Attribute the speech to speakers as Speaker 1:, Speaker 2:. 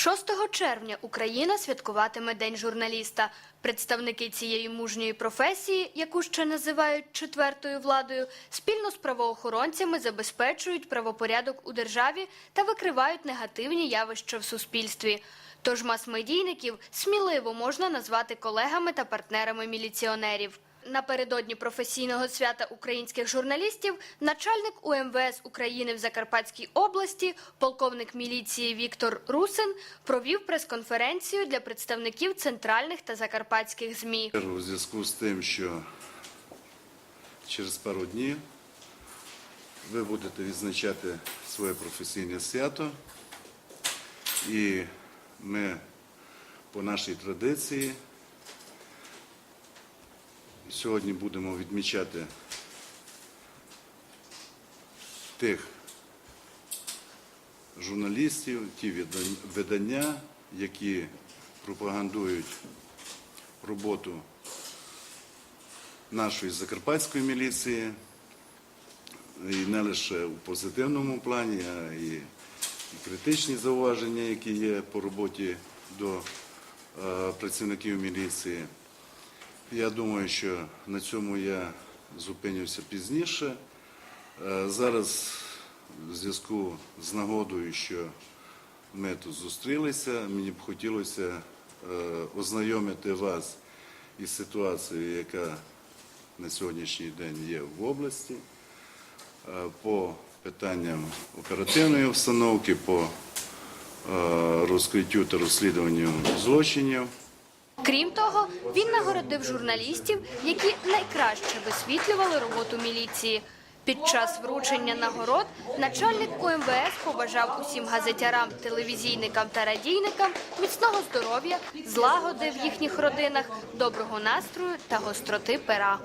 Speaker 1: 6 червня Україна святкуватиме День журналіста. Представники цієї мужньої професії, яку ще називають четвертою владою, спільно з правоохоронцями забезпечують правопорядок у державі та викривають негативні явища в суспільстві. Тож мас-медійників сміливо можна назвати колегами та партнерами міліціонерів. Напередодні професійного свята українських журналістів начальник УМВС України в Закарпатській області, полковник міліції Віктор Русин, провів прес-конференцію для представників центральних та закарпатських ЗМІ.
Speaker 2: У зв'язку з тим, що через пару днів ви будете відзначати своє професійне свято, і ми по нашій традиції сьогодні будемо відмічати тих журналістів, ті видання, які пропагандують роботу нашої закарпатської міліції, і не лише у позитивному плані, а і, критичні зауваження, які є по роботі до е, працівників міліції. Я думаю, що на цьому я зупинюся пізніше. Е, Зараз в зв'язку з нагодою, що ми тут зустрілися, мені б хотілося е, ознайомити вас із ситуацією, яка на сьогоднішній день є в області, е, по питанням оперативної обстановки, по розкриттю та розслідуванню злочинів.
Speaker 1: Крім того, він нагородив журналістів, які найкраще висвітлювали роботу міліції. Під час вручення нагород начальник УМВС побажав усім газетярам, телевізійникам та радійникам міцного здоров'я, злагоди в їхніх родинах, доброго настрою та гостроти пера.